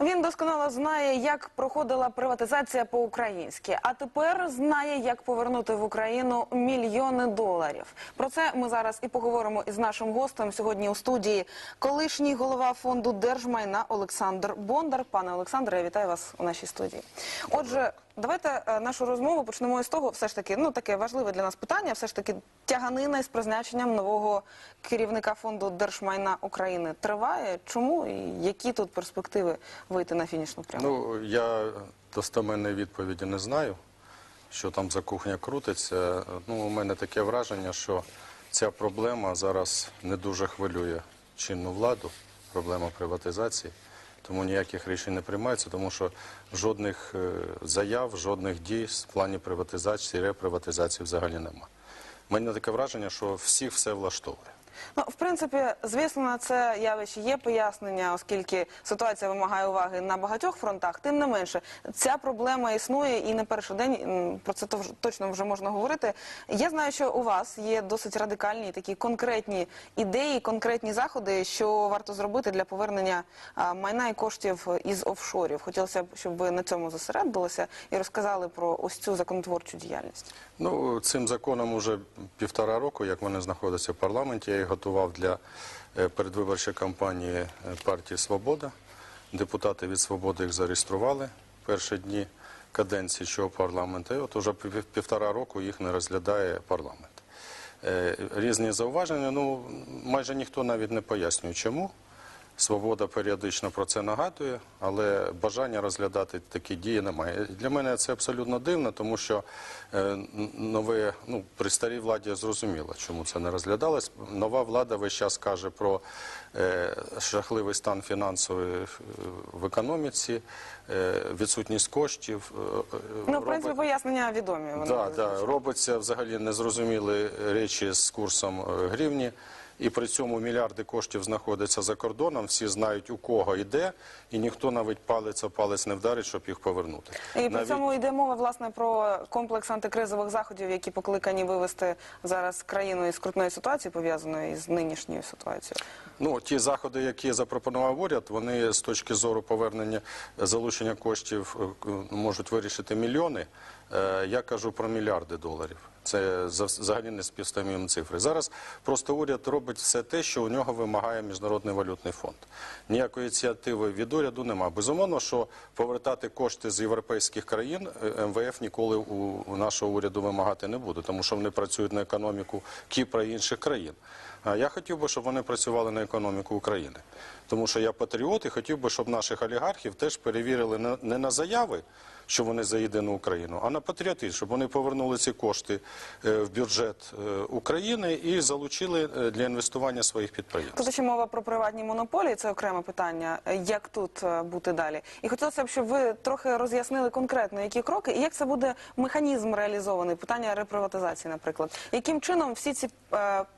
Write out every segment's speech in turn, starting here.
Він досконало знає, як проходила приватизація по-українськи, а тепер знає, як повернути в Україну мільйони доларів. Про це ми зараз і поговоримо із нашим гостем сьогодні у студії. Колишній голова фонду держмайна Олександр Бондар. Пане Олександре, я вітаю вас у нашій студії. Отже, давайте е, нашу розмову почнемо із того, все ж таки, ну таке важливе для нас питання. Все ж таки, тяганина із призначенням нового керівника фонду держмайна України триває. Чому і які тут перспективи вийти на фінішну пряму? Ну, я достеменної відповіді не знаю, що там за кухня крутиться. Ну, у мене таке враження, що ця проблема зараз не дуже хвилює чинну владу, проблема приватизації. Тому ніяких рішень не приймається, тому що жодних е, заяв, жодних дій в плані приватизації, реприватизації взагалі нема. Мене таке враження, що всіх все влаштовує. Ну, в принципі, звісно, на це явище є пояснення, оскільки ситуація вимагає уваги на багатьох фронтах. Тим не менше, ця проблема існує і не перший день про це точно вже можна говорити. Я знаю, що у вас є досить радикальні такі конкретні ідеї, конкретні заходи, що варто зробити для повернення майна і коштів із офшорів. Хотілося б, щоб ви на цьому зосередилися і розказали про ось цю законотворчу діяльність. Ну, цим законом уже півтора року, як вони знаходяться в парламенті, я їх готував для е, передвиборчої кампанії е, партії Свобода. Депутати від Свободи їх зареєстрували перші дні каденції цього парламенту. І от уже півтора року їх не розглядає парламент. Е, Різні зауваження, ну майже ніхто навіть не пояснює, чому. Свобода періодично про це нагадує, але бажання розглядати такі дії немає. Для мене це абсолютно дивно, тому що е, нове, ну, при старій владі зрозуміло, чому це не розглядалось. Нова влада весь час каже про е, жахливий стан фінансовий е, в економіці, відсутність коштів. Ну, в принципі, пояснення відомі. Вони Да, да, робиться взагалі незрозумілі речі з курсом гривні. І при цьому мільярди коштів знаходяться за кордоном, всі знають у кого йде, і ніхто навіть палець о палець не вдарить, щоб їх повернути. І при цьому йде мова власне про комплекс антикризових заходів, які покликані вивести зараз країну із скрутної ситуації, пов'язаної з нинішньою ситуацією. Ну, ті заходи, які запропонував уряд, вони з точки зору повернення залучення коштів е, можуть вирішити мільйони. Е, Я кажу про мільярди доларів. Це за- взагалі не співставімі цифри. Зараз просто уряд робить все те, що у нього вимагає Міжнародний валютний фонд. Ніякої ініціативи від уряду немає. Безумовно, що повертати кошти з європейських країн е, МВФ ніколи у, нашого уряду вимагати не буде, тому що вони працюють на економіку Кіпра і інших країн. А я хотів би, щоб вони працювали на економіку України. Тому що я патріот і хотів би, щоб наших олігархів теж перевірили не на заяви, що вони за єдину Україну, а на патріотизм, щоб вони повернули ці кошти е, в бюджет е, України і залучили е, для інвестування своїх підприємств. Тут ще мова про приватні монополії, це окреме питання. Як тут бути далі? І хотілося б, щоб ви трохи роз'яснили конкретно, які кроки і як це буде механізм реалізований, питання реприватизації, наприклад. Яким чином всі ці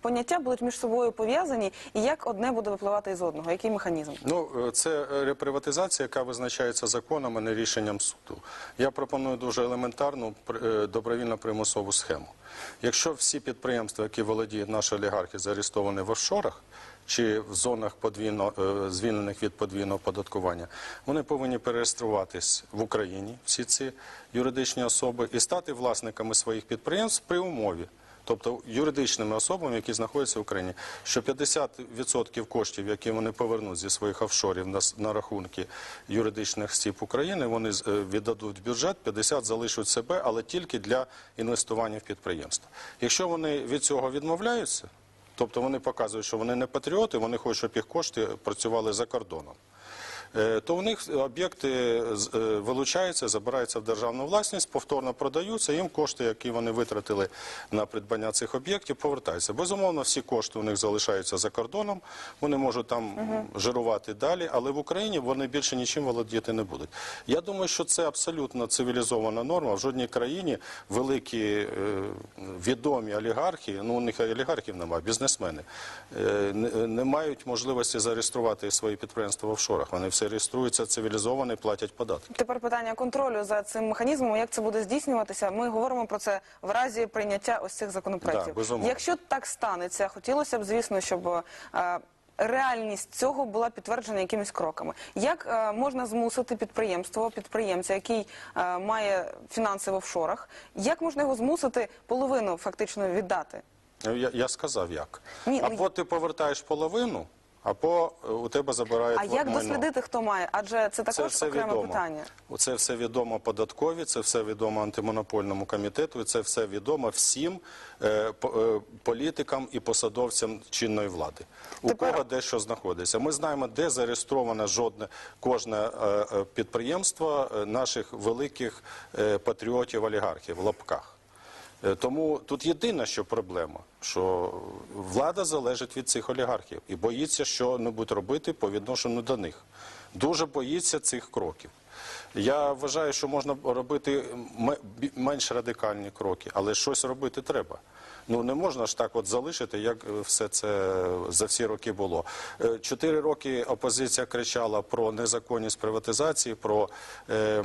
поняття будуть між собою пов'язані, і як одне буде випливати із одного? Який механізм? Ну, це реприватизація, яка визначається законом, а не рішенням суду. Я пропоную дуже елементарну е, добровільно примусову схему. Якщо всі підприємства, які володіють наші олігархи, заарестовані в офшорах чи в зонах подвійно, е, звільнених від подвійного податкування, вони повинні перереєструватись в Україні, всі ці юридичні особи, і стати власниками своїх підприємств при умові. Тобто юридичними особами, які знаходяться в Україні, що 50% коштів, які вони повернуть зі своїх офшорів на, на рахунки юридичних осіб України, вони е, віддадуть бюджет, 50 залишать себе, але тільки для інвестування в підприємство. Якщо вони від цього відмовляються, тобто вони показують, що вони не патріоти, вони хочуть, щоб їх кошти працювали за кордоном. Е, То у них об'єкти з- е, вилучаються, забираються в державну власність, повторно продаються. Їм кошти, які вони витратили на придбання цих об'єктів, повертаються. Безумовно, всі кошти у них залишаються за кордоном. Вони можуть там жирувати далі, але в Україні вони більше нічим володіти не будуть. Я думаю, що це абсолютно цивілізована норма. В жодній країні великі е, відомі олігархи, ну у них олігархів немає, бізнесмени, е, не, не мають можливості зареєструвати свої підприємства в офшорах. Вони все реєструються цивілізовано і платять податки. Тепер питання контролю за цим механізмом, як це буде здійснюватися. Ми говоримо про це в разі прийняття ось цих законопроєктів. Да. Якщо так станеться, хотілося б, звісно, щоб е, реальність цього була підтверджена якимись кроками. Як е, можна змусити підприємство, підприємця, який е, має фінанси в офшорах, як можна його змусити половину фактично віддати? Я, я сказав як. Ні, ну, або ти повертаєш половину, або е, у тебе забирають А як майно. дослідити, хто має? Адже це Це також все окреме відомо. питання. Це все відомо податкові, це все відомо антимонопольному комітету, і це все відомо всім е, по- е, політикам і посадовцям чинної влади. У Тепер- кого де що знаходиться. Ми знаємо, де зареєстроване жодне кожне е, е, підприємство е, наших великих е, патріотів олігархів в лапках. Е, Тому тут єдина що проблема, що влада залежить від цих олігархів і боїться, що не будуть робити по відношенню до них. Дуже боїться цих кроків. Я вважаю, що можна робити менш радикальні кроки, але щось робити треба. Ну не можна ж так от залишити, як е, все це за всі роки було. Е, Чотири роки опозиція кричала про незаконність приватизації, про е, е,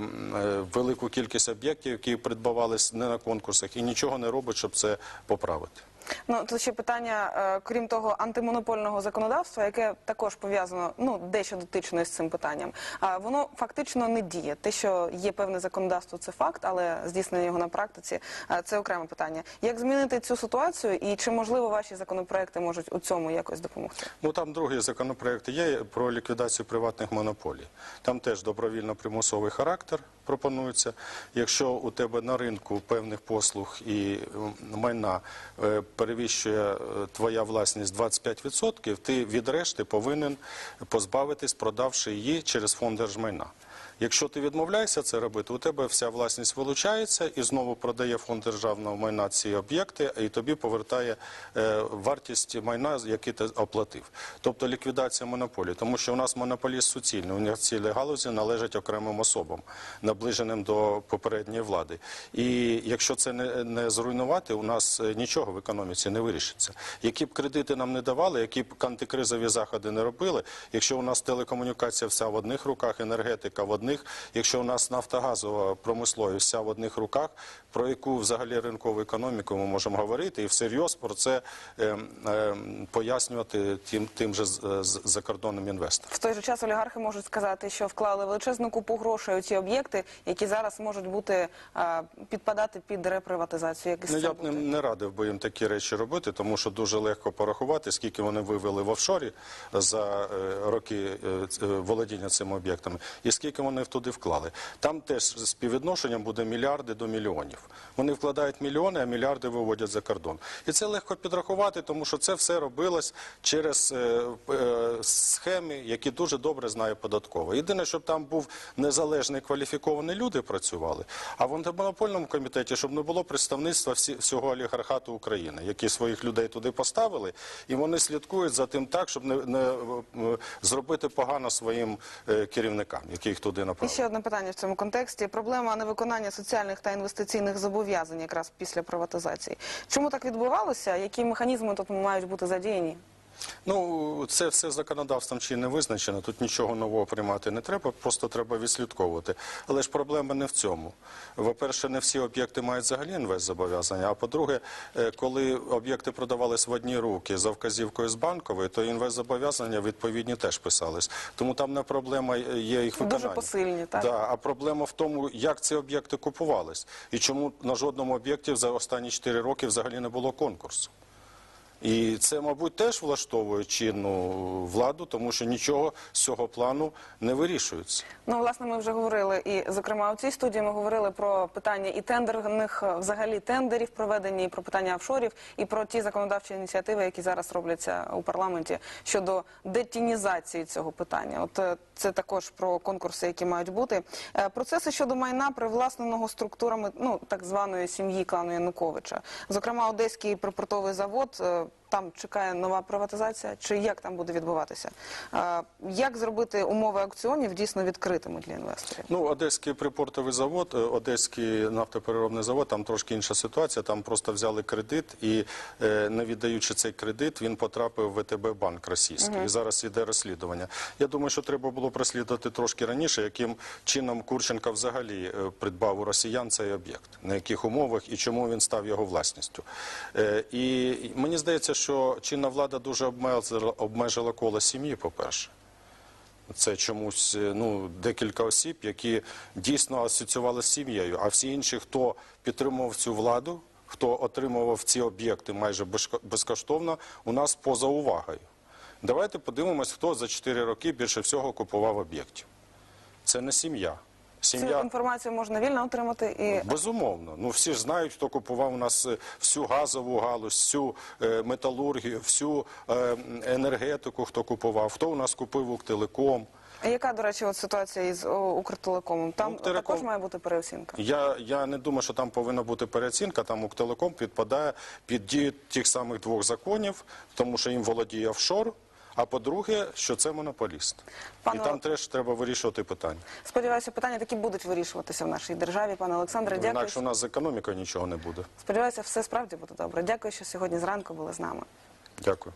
велику кількість об'єктів, які придбавались не на конкурсах, і нічого не робить, щоб це поправити. Ну тут ще питання, е, крім того, антимонопольного законодавства, яке також пов'язано ну дещо дотично з цим питанням. А воно фактично не діє. Те, що є певне законодавство, це факт, але здійснення його на практиці е, це окреме питання. Як змінити цю ситуацію, і чи можливо ваші законопроекти можуть у цьому якось допомогти? Ну там другий законопроект є про ліквідацію приватних монополій. Там теж добровільно-примусовий характер пропонується. Якщо у тебе на ринку певних послуг і майна е, перевищує е, твоя власність 25%, ти від решти повинен позбавитись, продавши її через фонд держмайна. Якщо ти відмовляєшся це робити, у тебе вся власність вилучається і знову продає фонд державного майна ці об'єкти, і тобі повертає е, вартість майна, який ти оплатив. Тобто ліквідація монополії. Тому що у нас монополіст суцільний, у них цілі галузі належать окремим особам, наближеним до попередньої влади. І якщо це не, не зруйнувати, у нас е, нічого в економіці не вирішиться. Які б кредити нам не давали, які б антикризові заходи не робили, якщо у нас телекомунікація вся в одних руках, енергетика в одних, якщо у нас нафтогазова промисловість вся в одних руках, про яку взагалі ринкову економіку ми можемо говорити і всерйоз про це е, е, пояснювати тим, тим же закордонним інвесторам. В той же час олігархи можуть сказати, що вклали величезну купу грошей у ті об'єкти, які зараз можуть бути е, підпадати під реприватизацію. Як Ну, я б не, не радив би їм такі речі робити, тому що дуже легко порахувати, скільки вони вивели в офшорі за е, роки е, володіння цими об'єктами, і скільки вони туди вклали. Там теж співвідношенням буде мільярди до мільйонів. Вони вкладають мільйони, а мільярди виводять за кордон. І це легко підрахувати, тому що це все робилось через е, е, схеми, які дуже добре знає податково. Єдине, щоб там був незалежний кваліфіковані люди працювали, а в антимонопольному комітеті, щоб не було представництва всі, всього олігархату України, які своїх людей туди поставили, і вони слідкують за тим так, щоб не, е, зробити погано своїм керівникам, яких туди І ще одне питання в цьому контексті: проблема невиконання соціальних та інвестиційних зобов'язань якраз після приватизації. Чому так відбувалося? Які механізми тут мають бути задіяні? Ну, це все законодавством чи не визначено. Тут нічого нового приймати не треба, просто треба відслідковувати. Але ж проблема не в цьому. По-перше, не всі об'єкти мають взагалі інвестзобов'язання. А по-друге, е, коли об'єкти продавались в одні руки за вказівкою з банкової, то інвестзобов'язання відповідні теж писались. Тому там не проблема є їх виконання. Дуже посильні, так? Да, а проблема в тому, як ці об'єкти купувались і чому на жодному об'єкті за останні 4 роки взагалі не було конкурсу. І це, мабуть, теж влаштовує чинну владу, тому що нічого з цього плану не вирішується. Ну, власне, ми вже говорили, і зокрема у цій студії ми говорили про питання і тендерних, взагалі тендерів проведення, і про питання офшорів, і про ті законодавчі ініціативи, які зараз робляться у парламенті щодо детінізації цього питання. От е, це також про конкурси, які мають бути. Е, Процеси щодо майна привласненого структурами ну так званої сім'ї клану Януковича. Зокрема, Одеський припортовий завод. Там чекає нова приватизація, чи як там буде відбуватися? Е, Як зробити умови аукціонів дійсно відкритими для інвесторів? Ну, Одеський припортовий завод, е, Одеський нафтопереробний завод, там трошки інша ситуація. Там просто взяли кредит і, е, не віддаючи цей кредит, він потрапив в ВТБ банк російський. І зараз іде розслідування. Я думаю, що треба було прослідувати трошки раніше, яким чином Курченко взагалі е, придбав у росіян цей об'єкт, на яких умовах і чому він став його власністю. Е, І мені здається, що чинна влада дуже обмежила, обмежила коло сім'ї, по-перше. Це чомусь е, ну, декілька осіб, які дійсно асоціювали з сім'єю, а всі інші, хто підтримував цю владу, хто отримував ці об'єкти майже безкоштовно, у нас поза увагою. Давайте подивимось, хто за 4 роки більше всього купував об'єктів. Це не сім'я. Цю інформацію можна вільно отримати і Безумовно. Ну всі ж знають, хто купував у нас е, всю газову галузь, всю е, металургію, всю е, енергетику, хто купував, хто у нас купив Укртелеком. А яка, до речі, от ситуація із Укртелекомом? Там Укртелеком- також має бути переоцінка. Я, я не думаю, що там повинна бути переоцінка. Там Укртелеком підпадає під дію тих самих двох законів, тому що їм володіє офшор. А по-друге, що це монополіст. Пане І там теж треба вирішувати питання. Сподіваюся, питання такі будуть вирішуватися в нашій державі. Пане Олександре, дякую. Інакше у нас з економікою нічого не буде. Сподіваюся, все справді буде добре. Дякую, що сьогодні зранку були з нами. Дякую.